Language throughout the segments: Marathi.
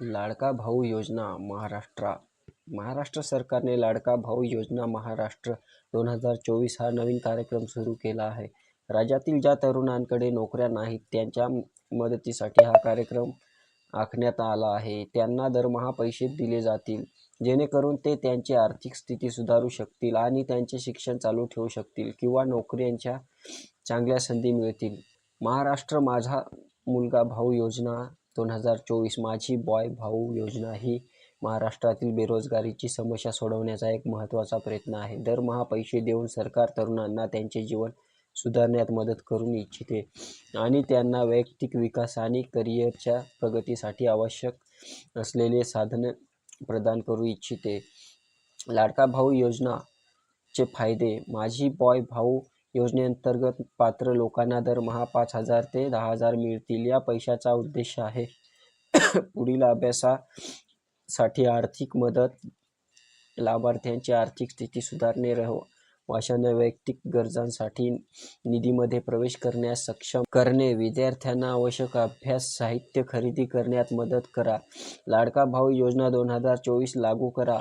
लाडका भाऊ योजना महाराष्ट्र. महाराष्ट्र सरकारने लाडका भाऊ योजना महाराष्ट्र दोन हजार चोवीस हा नवीन कार्यक्रम सुरू केला आहे. राज्यातील ज्या तरुणांकडे नोकऱ्या नाहीत त्यांच्या मदतीसाठी हा कार्यक्रम आखण्यात आला आहे. त्यांना दरमहा पैसे दिले जातील जेणेकरून ते त्यांची आर्थिक स्थिती सुधारू शकतील आणि त्यांचे शिक्षण चालू ठेवू शकतील किंवा नोकऱ्यांच्या चांगल्या संधी मिळतील. महाराष्ट्र माझा मुलगा भाऊ योजना दोन हजार चोवीस माझी बॉय भाऊ योजना ही महाराष्ट्रातील बेरोजगारीची समस्या सोडवण्याचा एक महत्त्वाचा प्रयत्न आहे. दरमहा पैसे देऊन सरकार तरुणांना त्यांचे जीवन सुधारण्यात मदत करून इच्छिते आणि त्यांना वैयक्तिक विकास आणि करिअरच्या प्रगतीसाठी आवश्यक असलेले साधन प्रदान करू इच्छिते. लाडका भाऊ योजनाचे फायदे माझी बॉय भाऊ योजनेअंतर्गत पात्र लोकांना दरमहा पाच हजार ते दहा हजार मिळतील या पैशाचा उद्देश आहे. पुढील अभ्यासासाठी आर्थिक मदत लाभार्थ्यांची आर्थिक स्थिती सुधारणे रह वाशांना वैयक्तिक गरजांसाठी निधीमध्ये प्रवेश करण्यास सक्षम करणे. विद्यार्थ्यांना आवश्यक अभ्यास साहित्य खरेदी करण्यात मदत करा. लाडका भाऊ योजना दोन हजार चोवीस लागू करा.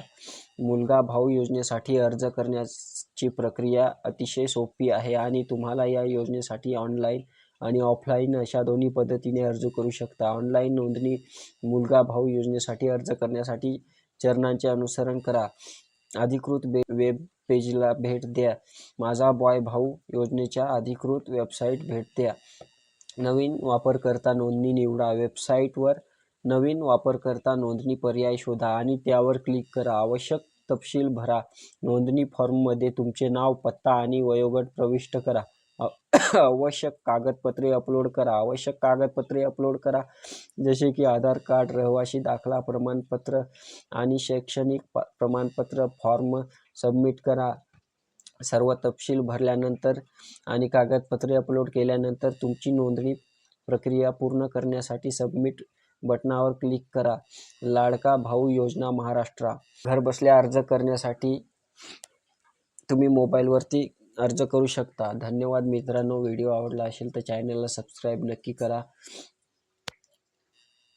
मुलगा भाऊ योजनेसाठी अर्ज करण्याची प्रक्रिया अतिशय सोपी आहे आणि तुम्हाला या योजनेसाठी ऑनलाईन आणि ऑफलाईन अशा दोन्ही पद्धतीने अर्ज करू शकता. ऑनलाईन नोंदणी मुलगा भाऊ योजनेसाठी अर्ज करण्यासाठी चरणांचे अनुसरण करा. अधिकृत बे वेब पेजला भेट द्या. माझा बॉय भाऊ योजनेच्या अधिकृत वेबसाईट भेट द्या. नवीन वापरकर्ता नोंदणी निवडा. वेबसाईटवर नवीन वापरकर्ता नोंदणी पर्याय शोधा आणि त्यावर क्लिक करा. आवश्यक तपशील भरा. नोंदणी फॉर्ममध्ये तुमचे नाव पत्ता आणि वयोगट प्रविष्ट करा. आवश्यक कागदपत्रे अपलोड करा. आवश्यक कागदपत्रे अपलोड करा. जसे की आधार कार्ड रहिवासी दाखला प्रमाणपत्र आणि शैक्षणिक प प्रमाणपत्र फॉर्म सबमिट करा. सर्व तपशील भरल्यानंतर आणि कागदपत्रे अपलोड केल्यानंतर तुमची नोंदणी प्रक्रिया पूर्ण करण्यासाठी सबमिट बटनावर क्लिक करा. लाडका भाऊ योजना महाराष्ट्र. घरबसल्या अर्ज करण्यासाठी तुम्ही मोबाईलवरती अर्ज करू शकता. धन्यवाद मित्रांनो. व्हिडिओ आवडला असेल तर चॅनलला सबस्क्राईब नक्की करा.